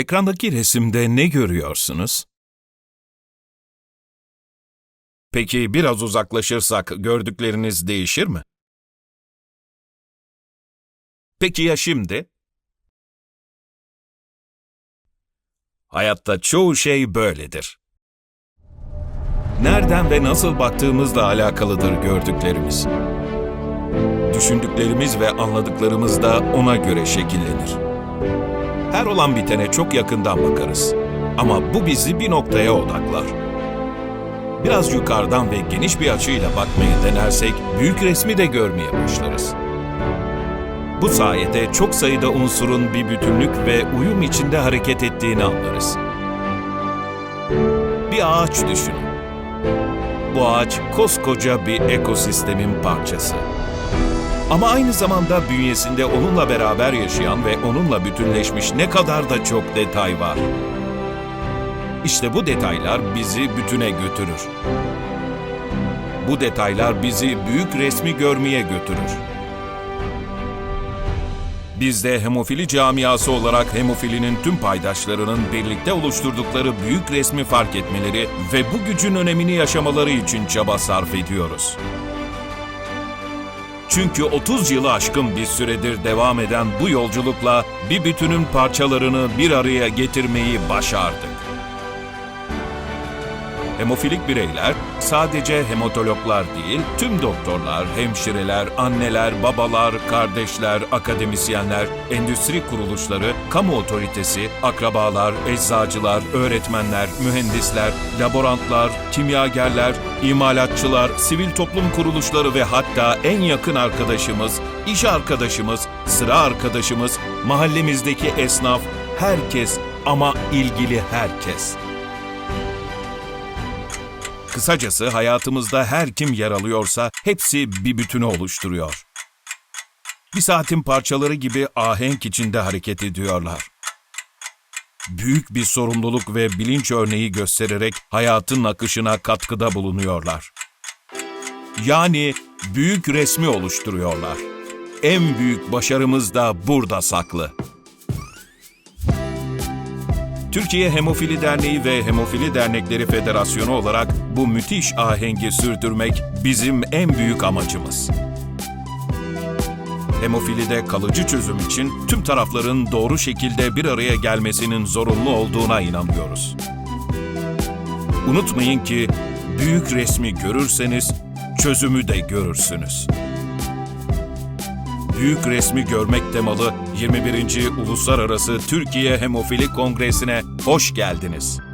Ekrandaki resimde ne görüyorsunuz? Peki biraz uzaklaşırsak gördükleriniz değişir mi? Peki ya şimdi? Hayatta çoğu şey böyledir. Nereden ve nasıl baktığımızla alakalıdır gördüklerimiz. Düşündüklerimiz ve anladıklarımız da ona göre şekillenir. Her olan bitene çok yakından bakarız. Ama bu bizi bir noktaya odaklar. Biraz yukarıdan ve geniş bir açıyla bakmayı denersek büyük resmi de görmeye başlarız. Bu sayede çok sayıda unsurun bir bütünlük ve uyum içinde hareket ettiğini anlarız. Bir ağaç düşünün. Bu ağaç koskoca bir ekosistemin parçası. Ama aynı zamanda bünyesinde onunla beraber yaşayan ve onunla bütünleşmiş ne kadar da çok detay var. İşte bu detaylar bizi bütüne götürür. Bu detaylar bizi büyük resmi görmeye götürür. Biz de hemofili camiası olarak hemofilinin tüm paydaşlarının birlikte oluşturdukları büyük resmi fark etmeleri ve bu gücün önemini yaşamaları için çaba sarf ediyoruz. Çünkü 30 yılı aşkın bir süredir devam eden bu yolculukla bir bütünün parçalarını bir araya getirmeyi başardık. Hemofilik bireyler sadece hematologlar değil, tüm doktorlar, hemşireler, anneler, babalar, kardeşler, akademisyenler, endüstri kuruluşları, kamu otoritesi, akrabalar, eczacılar, öğretmenler, mühendisler, laborantlar, kimyagerler, imalatçılar, sivil toplum kuruluşları ve hatta en yakın arkadaşımız, iş arkadaşımız, sıra arkadaşımız, mahallemizdeki esnaf, herkes ama ilgili herkes. Kısacası hayatımızda her kim yer alıyorsa hepsi bir bütünü oluşturuyor. Bir saatin parçaları gibi ahenk içinde hareket ediyorlar. Büyük bir sorumluluk ve bilinç örneği göstererek hayatın akışına katkıda bulunuyorlar. Yani büyük resmi oluşturuyorlar. En büyük başarımız da burada saklı. Türkiye Hemofili Derneği ve Hemofili Dernekleri Federasyonu olarak bu müthiş ahengi sürdürmek bizim en büyük amacımız. Hemofilide kalıcı çözüm için tüm tarafların doğru şekilde bir araya gelmesinin zorunlu olduğuna inanıyoruz. Unutmayın ki büyük resmi görürseniz çözümü de görürsünüz. Büyük resmi görmek temalı 21. Uluslararası Türkiye Hemofili Kongresi'ne hoş geldiniz.